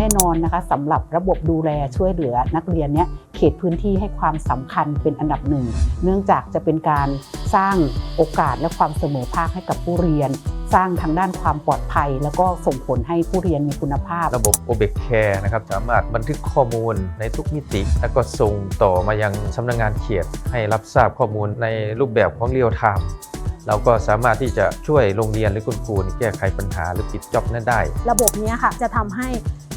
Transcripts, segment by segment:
น่นอนนะคะสำหรับระบบดูแลช่วยเหลือนักเรียนเนี่ยเขตพื้นที่ให้ความสำคัญเป็นอันดับหนึ่ง เนื่องจากจะเป็นการสร้างโอกาสและความเสมอภาคให้กับผู้เรียน สร้างทางด้านความปลอดภัย แล้วก็ส่งผลให้ผู้เรียนมีคุณภาพ ระบบ o b e c Care นะครับสามารถบันทึกข้อมูลในทุกมิติ แล้วก็ส่งต่อมายังสำนักงานเขตให้รับทราบข้อมูลในรูปแบบของเรียลไทม์เราก็สามารถที่จะช่วยโรงเรียนหรือคุณครูแก้ไขปัญหาหรือปิดจ็อบนั้นได้ ระบบเนี้ยค่ะจะทำให้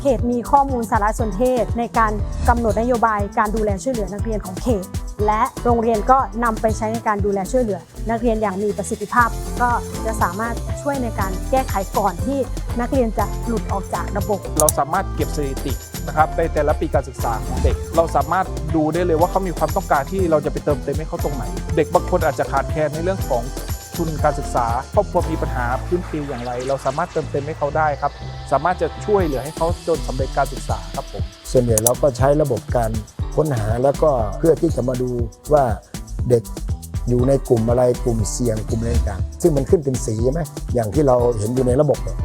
เขตมีข้อมูลสารสนเทศ ในการกำหนดนโยบายการดูแลช่วยเหลือนักเรียนของเขต และโรงเรียนก็นำไปใช้ในการดูแลช่วยเหลือ นักเรียนอย่างมีประสิทธิภาพ ก็จะสามารถช่วยในการแก้ไขก่อนที่นักเรียนจะหลุดออกจากระบบ เราสามารถเก็บสถิตินะครับในแต่ละปีการศึกษาของเด็ก เราสามารถดูได้เลยว่าเขามีความต้องการที่เราจะไปเติมเต็มให้เขาตรงไหน เด็กบางคนอาจจะขาดแคลนในเรื่องของทุนการศึกษาครอบครัวมีปัญหาพื้นเพอย่างไร เราสามารถเติมเต็มให้เขาได้ครับ สามารถจะช่วยเหลือให้เขาจนสำเร็จการศึกษาครับผมส่วนใหญ่เราก็ใช้ระบบการค้นหาแล้วก็เพื่อที่จะมาดูว่าเด็กอยู่ในกลุ่มอะไรกลุ่มเสี่ยงกลุ่มอะไรต่างๆซึ่งมันขึ้นเป็นสีใช่ไหมอย่างที่เราเห็นอยู่ในระบบเนี่ย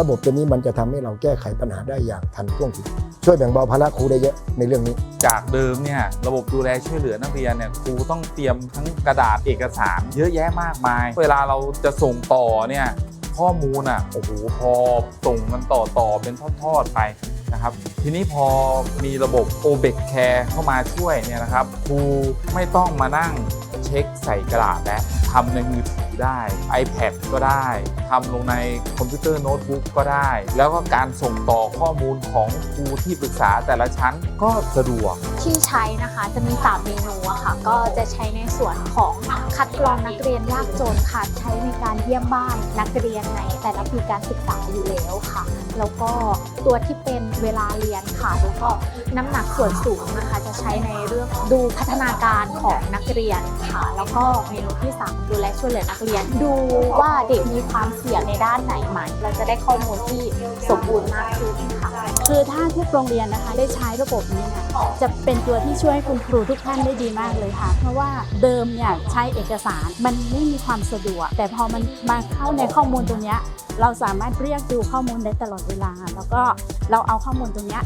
ระบบตัวนี้มันจะทำให้เราแก้ไขปัญหาได้อย่างทันท่วงทีช่วยแบ่งเบาภาระครูได้เยอะในเรื่องนี้ จากเดิมเนี่ยระบบดูแลช่วยเหลือนักเรียนเนี่ยครูต้องเตรียมทั้งกระดาษเอกสาร เยอะแยะมากมาย เวลาเราจะส่งต่อเนี่ย ข้อมูลอะโอ้โหพอส่งกันต่อต่อเป็นทอดๆไปนะครับ ทีนี้พอมีระบบ o b e c Care เข้ามาช่วยเนี่ยนะครับครูไม่ต้องมานั่งเช็คใส่กระดาษและทำในมือถือได้ iPad ก็ได้ทำลงในคอมพิวเตอร์โน้ตบุ๊กก็ได้ แล้วก็การส่งต่อข้อมูลของครูที่ปรึกษาแต่ละชั้นก็สะดวกที่ใช้นะคะจะมี 3 เมนู ค่ะ ก็จะใช้ในส่วนของคัดกรองนักเรียนยากจนค่ะ ใช้ในการเยี่ยมบ้านนักเรียนในแต่ละปีการศึกษาอยู่แล้วค่ะ แล้วก็ตัวที่เป็นเวลาเรียนค่ะ แล้วก็น้ำหนักส่วนสูงนะคะ จะใช้ในเรื่องดูพัฒนาการของนักเรียนค่ะ แล้วก็เมนูที่3ดูแลช่วยเหลือนักเรียน ดูว่าเด็กมีความเสี่ยงในด้านไหนไหม เราจะได้ข้อมูลที่สมบูรณ์มากขึ้นค่ะ คือถ้าทุกโรงเรียนนะคะได้ใช้ระบบนี้เนี่ย จะเป็นตัวที่ช่วยคุณครูทุกท่านได้ดีมากเลยค่ะ เพราะว่าเดิมเนี่ยใช้เอกสารมันไม่มีความสะดวก แต่พอมันมาเข้าในข้อมูลตรงนี้เราสามารถเรียกดูข้อมูลได้ตลอดเวลา แล้วก็เราเอาข้อมูลตรงนี้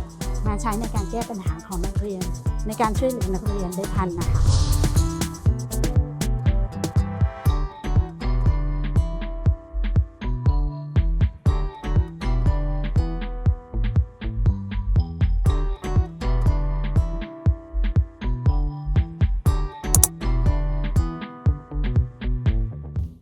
มาใช้ในการแก้ปัญหาของนักเรียน ในการช่วยเหลือนักเรียนได้ทันนะคะ